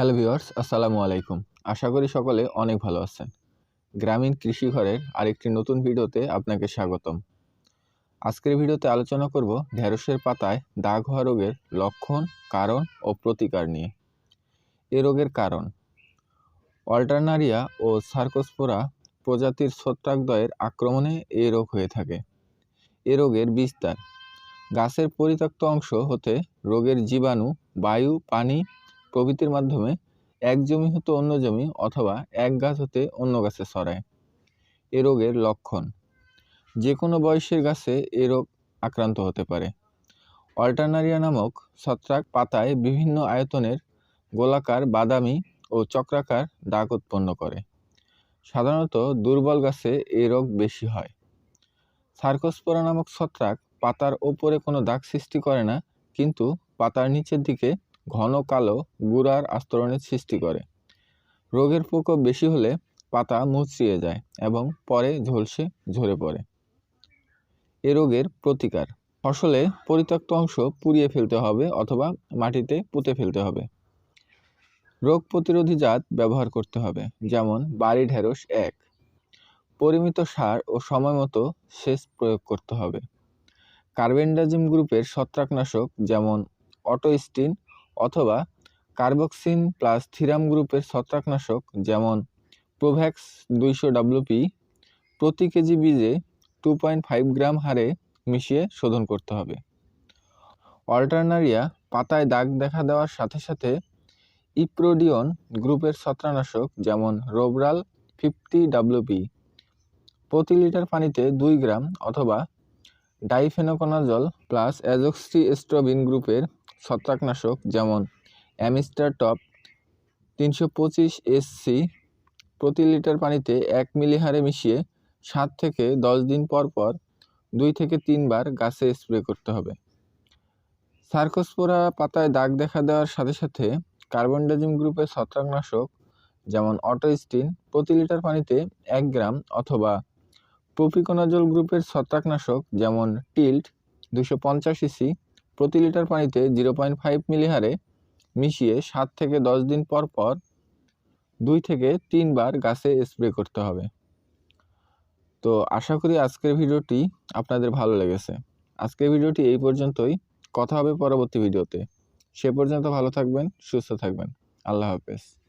Hello viewers, আসসালামু আলাইকুম। আশা করি সকলে অনেক ভালো আছেন। গ্রামীণ কৃষি ঘরের আরেকটি নতুন ভিডিওতে আপনাকে স্বাগতম। আজকের ভিডিওতে আলোচনা করব ঢেঁড়সের পাতায় দাগ হওয়া রোগের লক্ষণ, কারণ ও প্রতিকার নিয়ে। এ রোগের কারণ, অল্টারনারিয়া ও সার্কোস্পোরা প্রজাতির ছত্রাকদয়ের আক্রমণে এ রোগ হয়ে থাকে। এ রোগের বিস্তার, গাছের পরিত্যক্ত অংশ হতে রোগের জীবাণু, বায়ু, পানি প্রভৃতির মাধ্যমে এক জমি হতে অন্য জমি অথবা এক গাছ হতে অন্য গাছে ছড়ায়। এ রোগের লক্ষণ। যে কোনো বয়সের গাছে এ রোগ আক্রান্ত হতে পারে। অল্টারনারিয়া নামক ছত্রাক পাতায় বিভিন্ন আয়তনের গোলাকার বাদামি ও চক্রাকার দাগ উৎপন্ন করে। সাধারণত দুর্বল গাছে এই রোগ বেশি হয়। সার্কোস্পোরা নামক ছত্রাক পাতার ওপরে কোনো দাগ সৃষ্টি করে না, কিন্তু পাতার নিচের দিকে ঘন কালো গুড়ার আস্তরণের সৃষ্টি করে। রোগের প্রকোপ বেশি হলে পাতা মুচড়িয়ে যায় এবং পরে ঝলসে ঝরে পড়ে। এ রোগের প্রতিকার। ফসলে পরিত্যক্ত অংশ পুড়িয়ে ফেলতে হবে অথবা মাটিতে পুঁতে ফেলতে হবে। রোগ প্রতিরোধী জাত ব্যবহার করতে হবে, যেমন বাড়ি ঢেঁড়স এক। পরিমিত সার ও সময় মতো সেচ প্রয়োগ করতে হবে। কার্বেন্ডাজিম গ্রুপের ছত্রাকনাশক যেমন অটোস্টিন অথবা কার্বক্সিন প্লাস থিরাম গ্রুপের ছত্রাকনাশক যেমন প্রোভ্যাক্স দুইশো ডাব্লুপি প্রতি কেজি বীজে টু পয়েন্ট ফাইভ গ্রাম হারে মিশিয়ে শোধন করতে হবে। অল্টারনারিয়া পাতায় দাগ দেখা দেওয়ার সাথে সাথে ইপ্রোডিয়ন গ্রুপের ছত্রাকনাশক যেমন রোবরাল ফিফটি ডাব্লুপি প্রতি লিটার পানিতে দুই গ্রাম অথবা ডাইফেনোকোনাজল প্লাস অ্যাজক্সিস্ট্রোবিন গ্রুপের ছত্রাকনাশক, যেমন অ্যামিস্টার টপ, তিনশো পঁচিশ এসসি প্রতি লিটার পানিতে এক মিলি হারে মিশিয়ে সাত থেকে দশ দিন পর পর দুই থেকে তিনবার গাছে স্প্রে করতে হবে। সার্কোস্পোরা পাতায় দাগ দেখা দেওয়ার সাথে সাথে কার্বনডাজিম গ্রুপের ছত্রাকনাশক, যেমন অটোস্টিন, প্রতি লিটার পানিতে এক গ্রাম অথবা প্রোপিকোনাজল গ্রুপের ছত্রাকনাশক, যেমন টিল্ট, দুশো পঞ্চাশ ইসি প্রতি লিটার পানিতে জিরো পয়েন্ট ফাইভ মিলিহারে মিশিয়ে সাত থেকে দশ দিন পর পর দুই থেকে তিনবার গাছে স্প্রে করতে হবে। তো আশা করি আজকের ভিডিওটি আপনাদের ভালো লেগেছে। আজকের ভিডিওটি এই পর্যন্তই। কথা হবে পরবর্তী ভিডিওতে। সে পর্যন্ত ভালো থাকবেন, সুস্থ থাকবেন। আল্লাহ হাফেজ।